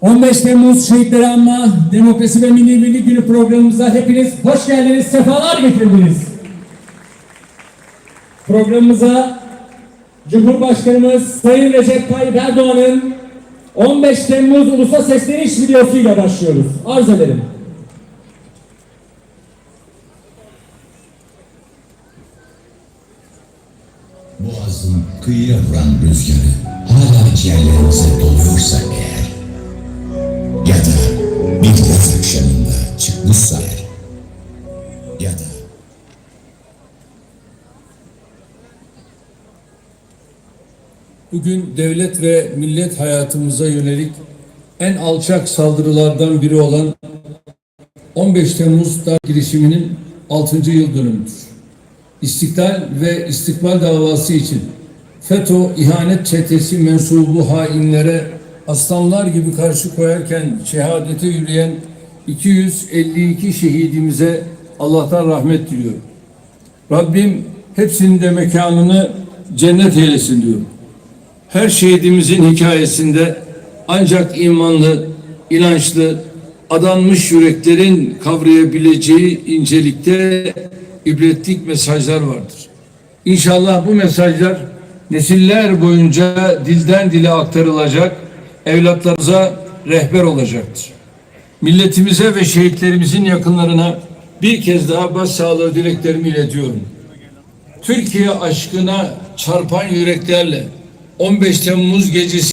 15 Temmuz Şehitleri Anma Demokrasi ve Milli Birlik Günü programımıza hepiniz hoş geldiniz, sefalar getirdiniz. Programımıza Cumhurbaşkanımız Sayın Recep Tayyip Erdoğan'ın 15 Temmuz Ulusa Sesleniş videosuyla başlıyoruz. Arz ederim. Boğazın kıyıya vuran rüzgarı hala ciğerlerimize doluyorsa eğer ya da bir yaz akşamında çıkmışsa eğer ya da Bugün devlet ve millet hayatımıza yönelik en alçak saldırılardan biri olan 15 Temmuz girişiminin 6. yıl dönümüdür. İstiklal ve istikbal davası için FETÖ ihanet çetesi mensubu hainlere aslanlar gibi karşı koyarken şehadete yürüyen 252 şehidimize Allah'tan rahmet diliyorum. Rabbim hepsinin de mekanını cennet eylesin diyorum. Her şehidimizin hikayesinde ancak imanlı, inançlı, adanmış yüreklerin kavrayabileceği incelikte ibretlik mesajlar vardır. İnşallah bu mesajlar nesiller boyunca dilden dile aktarılacak, evlatlarımıza rehber olacaktır. Milletimize ve şehitlerimizin yakınlarına bir kez daha başsağlığı dileklerimi iletiyorum. Türkiye aşkına çarpan yüreklerle 15 Temmuz gecesi